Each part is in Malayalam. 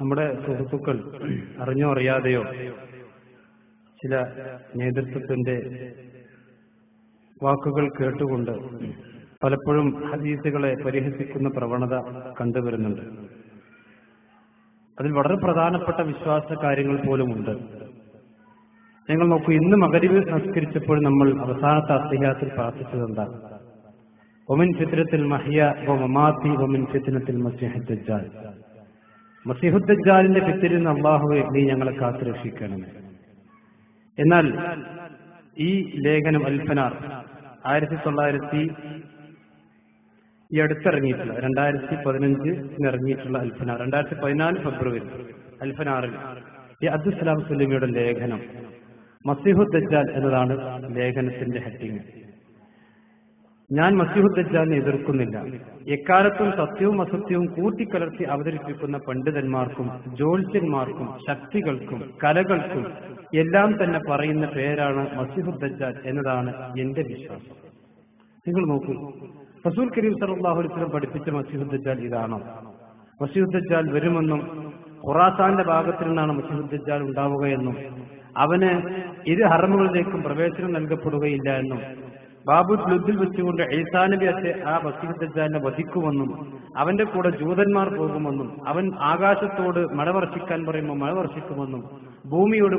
നമ്മുടെ സുഹൃത്തുക്കൾ അറിഞ്ഞോ അറിയാതെയോ ചില നേതൃത്വത്തിന്റെ വാക്കുകൾ കേട്ടുകൊണ്ട് പലപ്പോഴും ഹദീസുകളെ പരിഹസിക്കുന്ന പ്രവണത കണ്ടുവരുന്നുണ്ട്. അതിൽ വളരെ പ്രധാനപ്പെട്ട വിശ്വാസ കാര്യങ്ങൾ പോലുമുണ്ട്. നിങ്ങൾ നോക്കൂ ഇന്ന് മകരിവ് സംസ്കരിച്ചപ്പോൾ നമ്മൾ അവസാനത്തെ അത്തിഹാത്തിൽ പ്രാർത്ഥിച്ചത് എന്താ ഒമിൻ ചിത്രത്തിൽ മഹിയ മമാത്തി ഒമിൻ ചിത്രത്തിൽ മസിഹുദ്ദാൽ മസിഹുദ്ദാലിന്റെ ഫിത്തിരിൽ നിന്ന് അള്ളാഹുവെ നീ ഞങ്ങളെ കാത്തുരക്ഷിക്കണമേ എന്നാൽ ഈ ലേഖനം അൽഫനാർ ആയിരത്തി തൊള്ളായിരത്തി ഈ അടുത്തിറങ്ങിയിട്ടുള്ള രണ്ടായിരത്തി പതിനഞ്ചിന് ഇറങ്ങിയിട്ടുള്ള അൽഫനാർ രണ്ടായിരത്തി പതിനാല് ഫെബ്രുവരി അൽഫനാറിൽ ഈ അബ്ദുൽ സലാം സുലിമിയുടെ ലേഖനം മസിഹുദ്ദാൽ എന്നതാണ് ലേഖനത്തിന്റെ ഹെഡിങ്. ഞാൻ മസിഹുദ്ദാലിനെ എതിർക്കുന്നില്ല. എക്കാലത്തും സത്യവും അസത്യവും കൂട്ടിക്കലർത്തി അവതരിപ്പിക്കുന്ന പണ്ഡിതന്മാർക്കും ജ്യോത്സ്യന്മാർക്കും ശക്തികൾക്കും കലകൾക്കും എല്ലാം തന്നെ പറയുന്ന പേരാണ് മസിഹുദ്ദാൽ എന്നതാണ് എന്റെ വിശ്വാസം. നിങ്ങൾ നോക്കൂ. റസൂൽ കരീം സല്ലാഹു അലൈസ്ലം പഠിപ്പിച്ച മസീഹുദ്ദാൽ ഇതാണോ? മസീഹുദ്ദാൽ വരുമെന്നും ഖുറാസാന്റെ ഭാഗത്തിൽ നിന്നാണ് മസീഹുദ്ദാൽ ഉണ്ടാവുകയെന്നും അവന് ഇരു ഹറമുകളിലേക്കും പ്രവേശനം നൽകപ്പെടുകയില്ല എന്നും ബാബു ലുദ്ദിൽ വെച്ചുകൊണ്ട് എഴുസാനബി അച്ഛെ ആ മസീഹുദ്ദാലിനെ വധിക്കുമെന്നും അവന്റെ കൂടെ ജൂതന്മാർ പോകുമെന്നും അവൻ ആകാശത്തോട് മഴ വർഷിക്കാൻ പറയുമ്പോൾ മഴ വർഷിക്കുമെന്നും ഭൂമിയോട്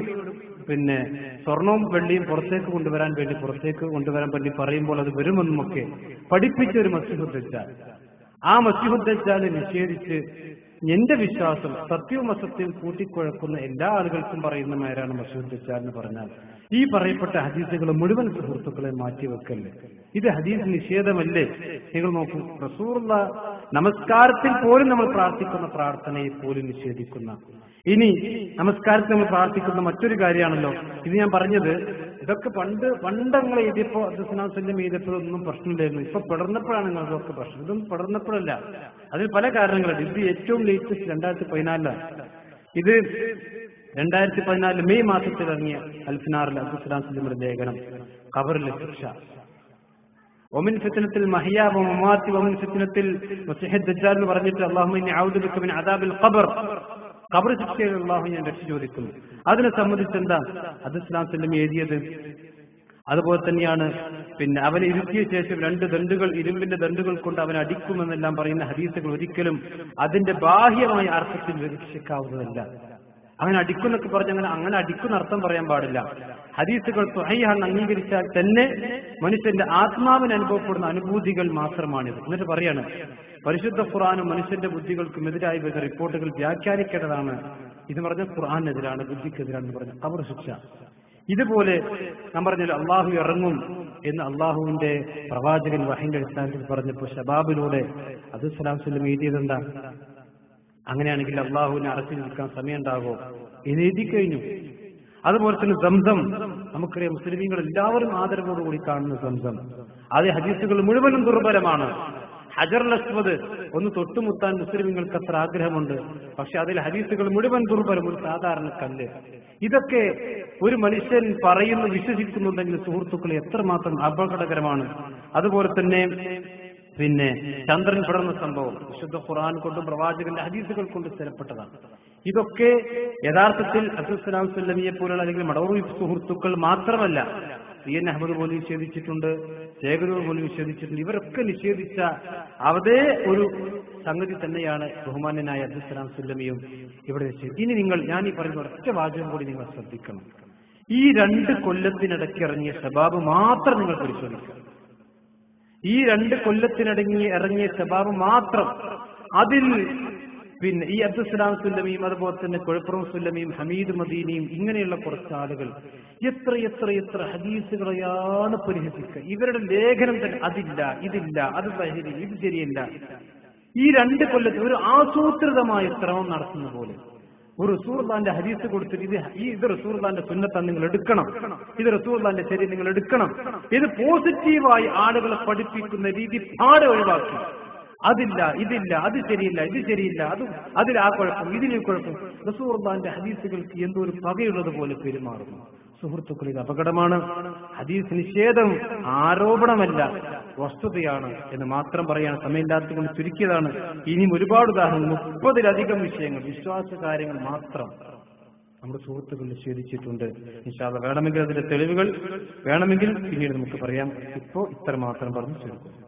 പിന്നെ സ്വർണവും വെള്ളിയും പുറത്തേക്ക് കൊണ്ടുവരാൻ വേണ്ടി പുറത്തേക്ക് കൊണ്ടുവരാൻ വേണ്ടി പറയുമ്പോൾ അത് വരുമെന്നുമൊക്കെ പഠിപ്പിച്ച ഒരു മസിഹുദ്ദാൽ ആ മസിഹുദ്ദാലെ നിഷേധിച്ച് എന്റെ വിശ്വാസം സത്യവും അസത്യവും കൂട്ടിക്കുഴക്കുന്ന എല്ലാ ആളുകൾക്കും പറയുന്ന മേരാണ് മസൂദ്ദാൽ എന്ന് പറഞ്ഞാൽ. ഈ പറയപ്പെട്ട ഹദീസുകൾ മുഴുവൻ സുഹൃത്തുക്കളെ മാറ്റിവെക്കല്ലേ? ഇത് ഹദീസ് നിഷേധമല്ലേ? നിങ്ങൾ നോക്കൂ റസൂറുള്ള നമസ്കാരത്തിൽ പോലും നമ്മൾ പ്രാർത്ഥിക്കുന്ന പ്രാർത്ഥനയെ പോലും നിഷേധിക്കുന്ന. ഇനി നമസ്കാരത്തിൽ നമ്മൾ പ്രാർത്ഥിക്കുന്ന മറ്റൊരു കാര്യമാണല്ലോ. ഇത് ഞാൻ പറഞ്ഞത് ഇതൊക്കെ പണ്ട് പണ്ടങ്ങൾ എഴുതിയപ്പോ അബ്ദുസ്ലാം ഒന്നും പ്രശ്നമില്ലായിരുന്നു. ഇപ്പൊ പിടർന്നപ്പോഴാണ് നിങ്ങൾക്കൊക്കെ പ്രശ്നം. ഇതൊന്നും പിടർന്നപ്പോഴല്ല. അതിന് പല കാരണങ്ങളുണ്ട്. ഇത് ഏറ്റവും ലേറ്റസ്റ്റ് രണ്ടായിരത്തി പതിനാലിലാണ് ഇത് രണ്ടായിരത്തി പതിനാല് മെയ് മാസത്തിൽ ഇറങ്ങിയ അൽഫിനാറിൽ അബ്ദുസ്ലാം സല്ലിമിന്റെ ലേഖനം കബറിലെ ശിക്ഷ. ഒമിൻ ഫിത്തനത്തിൽ മഹിയ മമാത്തി ഒമിൻ ഫിത്തനത്തിൽ ദജ്ജാൽ എന്ന് പറഞ്ഞിട്ട് അള്ളാഹുമിൻ ഔദുബിൻ അദാബിൽ ഖബർ. ഖബർ ശിക്ഷയിൽ അള്ളാഹു ഞാൻ രക്ഷ ചോദിക്കുന്നു അതിനെ സംബന്ധിച്ച് എന്താ? അത് ഇസ്ലാം എഴുതിയത്. അതുപോലെ തന്നെയാണ് പിന്നെ അവനെ ഇരുത്തിയ ശേഷം രണ്ട് ദണ്ടുകൾ ഇരുമ്പിന്റെ ദണ്ടുകൾ കൊണ്ട് അവനെ അടിക്കുമെന്നെല്ലാം പറയുന്ന ഹദീസുകൾ ഒരിക്കലും അതിന്റെ ബാഹ്യമായ അർത്ഥത്തിൽ വിവക്ഷിക്കാവുന്നതല്ല അങ്ങനെ അടിക്കുന്നൊക്കെ പറഞ്ഞ് അങ്ങനെ അങ്ങനെ അടിക്കുന്ന അർത്ഥം പറയാൻ പാടില്ല. ഹദീസുകൾ തുഹയ്യാണെന്ന് അംഗീകരിച്ചാൽ തന്നെ മനുഷ്യന്റെ ആത്മാവിന് അനുഭവപ്പെടുന്ന അനുഭൂതികൾ മാത്രമാണിത്. എന്നിട്ട് പറയാണ് പരിശുദ്ധ ഖുറാനും മനുഷ്യന്റെ ബുദ്ധികൾക്കും എതിരായി വരുന്ന റിപ്പോർട്ടുകൾ വ്യാഖ്യാനിക്കേണ്ടതാണ്. ഇത് പറഞ്ഞ ഖുർആാനെതിരാണ് ബുദ്ധിക്കെതിരാണെന്ന് പറഞ്ഞ അവർ ശിക്ഷ. ഇതുപോലെ നാം പറഞ്ഞല്ലോ അള്ളാഹു ഇറങ്ങും എന്ന് അള്ളാഹുവിന്റെ പ്രവാചകൻ വഹിന്റെ അടിസ്ഥാനത്തിൽ പറഞ്ഞപ്പോൾ ഷബാബിലൂടെ അത് സ്വലാം സ്വലം എഴുതിയതെന്താ? അങ്ങനെയാണെങ്കിൽ അള്ളാഹുവിനെ അറച്ചു നിൽക്കാൻ സമയം എന്ന് എഴുതി കഴിഞ്ഞു. അതുപോലെ തന്നെ സംസം. നമുക്കറിയാം മുസ്ലിമീങ്ങൾ എല്ലാവരും ആദരവോടുകൂടി കാണുന്ന സംസം. അത് ഹദീസുകൾ മുഴുവനും ദുർബലമാണ്. ഹജർ അസ്വദ് ഒന്ന് തൊട്ടുമുത്താൻ മുസ്ലിമുകൾക്ക് അത്ര ആഗ്രഹമുണ്ട്. പക്ഷെ അതിൽ ഹദീസുകൾ മുഴുവൻ ദുർബലം ഒരു സാധാരണ കല്ല്. ഇതൊക്കെ ഒരു മനുഷ്യൻ പറയുന്നു വിശ്വസിക്കുന്നുണ്ടെങ്കിൽ സുഹൃത്തുക്കൾ എത്രമാത്രം അപകടകരമാണ്. അതുപോലെ തന്നെ പിന്നെ ചന്ദ്രൻ പിടർന്ന സംഭവം വിശുദ്ധ ഖുർആൻ കൊണ്ടും പ്രവാചകന്റെ ഹദീസുകൾ കൊണ്ട് സ്ഥിരപ്പെട്ടതാണ്. ഇതൊക്കെ യഥാർത്ഥത്തിൽ അബ്ദുസ്ലാം സ്വല്ലമിയെ പോലുള്ള അല്ലെങ്കിൽ മടവൂർ സുഹൃത്തുക്കൾ മാത്രമല്ല സി എൻ അഹമ്മദ് പോലും നിഷേധിച്ചിട്ടുണ്ട് ശേഖരൂർ പോലും നിഷേധിച്ചിട്ടുണ്ട്. ഇവരൊക്കെ നിഷേധിച്ച അതേ ഒരു സംഗതി തന്നെയാണ് ബഹുമാന്യനായ അബ്ദുസ്ലാം സുല്ലമിയും ഇവിടെ നിഷേധിച്ചത് ഇനി നിങ്ങൾ ഞാൻ ഈ പറയുന്ന ഒറ്റ വാചകം കൂടി നിങ്ങൾ ശ്രദ്ധിക്കണം. ഈ രണ്ട് കൊല്ലത്തിനിടയ്ക്ക് ഇറങ്ങിയ ഷബാബ് മാത്രം നിങ്ങൾ പരിശോധിക്കുക. ഈ രണ്ട് കൊല്ലത്തിനടങ്ങി ഇറങ്ങിയ ശബാബ് മാത്രം അതിൽ പിന്നെ ഈ അബ്ദുസലാം സുല്ലമിയും അതുപോലെ തന്നെ കുഴപ്പുറം സുല്ലമിയും ഹമീദ് മദീനയും ഇങ്ങനെയുള്ള കുറച്ച് ആളുകൾ എത്ര എത്ര എത്ര ഹദീസുകളെയാണ് പരിഹസിക്കുക. ഇവരുടെ ലേഖനം തന്നെ അതില്ല ഇതില്ല അത് ശരി ഇത് ശരിയല്ല. ഈ രണ്ട് കൊല്ലത്തിൽ ഒരു ആസൂത്രിതമായ ശ്രമം നടത്തുന്ന പോലെ. ഒരു റസൂർദാന്റെ ഹദീസ് കൊടുത്തിട്ട് ഇത് ഈ ഇത് റസൂർദാന്റെ സുന്നത്താണ് നിങ്ങൾ എടുക്കണം. ഇത് റസൂർദാന്റെ ശരി നിങ്ങൾ എടുക്കണം. ഇത് പോസിറ്റീവായി ആളുകളെ പഠിപ്പിക്കുന്ന രീതി പാടെ ഒഴിവാക്കി. അതില്ല ഇതില്ല അത് ശരിയില്ല ഇത് ശരിയില്ല അത് അതിൽ ആ കുഴപ്പം ഇതിന് കുഴപ്പം. റസൂർദാന്റെ ഹദീസുകൾക്ക് എന്തോ ഒരു പകയുള്ളത് പോലെ പെരുമാറുന്നു. സുഹൃത്തുക്കൾ ഇത് അപകടമാണ്. ഹദീസ് നിഷേധം ആരോപണമല്ല വസ്തുതയാണ് എന്ന് മാത്രം പറയാൻ സമയമില്ലാത്തതുകൊണ്ട് ചുരുക്കിയതാണ്. ഇനിയും ഒരുപാട് ഉദാഹരണം മുപ്പതിലധികം വിഷയങ്ങൾ വിശ്വാസ കാര്യങ്ങൾ മാത്രം നമ്മുടെ സുഹൃത്തുക്കൾ നിഷേധിച്ചിട്ടുണ്ട്. നിഷാദ വേണമെങ്കിൽ അതിന്റെ തെളിവുകൾ വേണമെങ്കിൽ പിന്നീട് നമുക്ക് പറയാം. ഇപ്പോ ഇത്ര മാത്രം പറഞ്ഞു ചുരുക്കും.